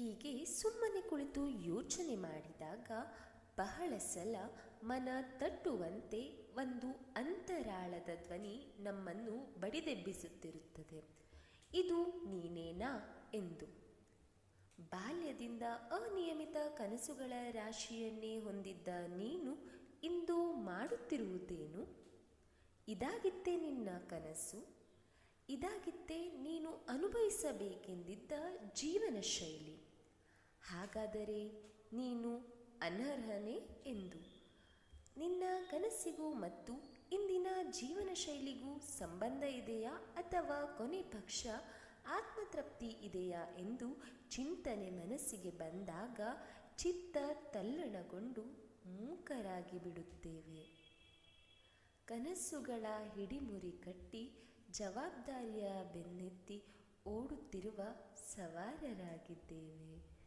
ಹೀಗೆ ಸುಮ್ಮನೆ ಕುಳಿತು ಯೋಚನೆ ಮಾಡಿದಾಗ ಬಹಳ ಸಲ ಮನ ತಟ್ಟುವಂತೆ ಒಂದು ಅಂತರಾಳದ ಧ್ವನಿ ನಮ್ಮನ್ನು ಬಡಿದೆಬ್ಬಿಸುತ್ತಿರುತ್ತದೆ. ಇದು ನೀನೇನಾ ಎಂದು. ಬಾಲ್ಯದಿಂದ ಅನಿಯಮಿತ ಕನಸುಗಳ ರಾಶಿಯನ್ನೇ ಹೊಂದಿದ್ದ ನೀನು ಇಂದು ಮಾಡುತ್ತಿರುವುದೇನು? ಇದಾಗಿತ್ತೇ ನಿನ್ನ ಕನಸು. ಇದಾಗಿತ್ತೇ ನೀನು ಅನುಭವಿಸಬೇಕೆಂದಿದ್ದ ಜೀವನ ಶೈಲಿ ಹಾಗಾದರೆ ನೀನು ಅನರ್ಹನೇ ಎಂದು. ನಿನ್ನ ಕನಸಿಗೂ ಮತ್ತು ಇಂದಿನ ಜೀವನ ಶೈಲಿಗೂ ಸಂಬಂಧ ಇದೆಯಾ ಅಥವಾ ಕೊನೆ ಪಕ್ಷ ಆತ್ಮತೃಪ್ತಿ ಇದೆಯಾ ಎಂದು ಚಿಂತನೆ ಮನಸ್ಸಿಗೆ ಬಂದಾಗ ಚಿತ್ತ ತಲ್ಲಣಗೊಂಡು ಮೂಕರಾಗಿ ಬಿಡುತ್ತೇವೆ. ಕನಸುಗಳ ಹಿಡಿಮುರಿ ಕಟ್ಟಿ ಜವಾಬ್ದಾರಿಯ ಬೆನ್ನೆತ್ತಿ ಓಡುತ್ತಿರುವ ಸವಾರರಾಗಿದ್ದೇವೆ.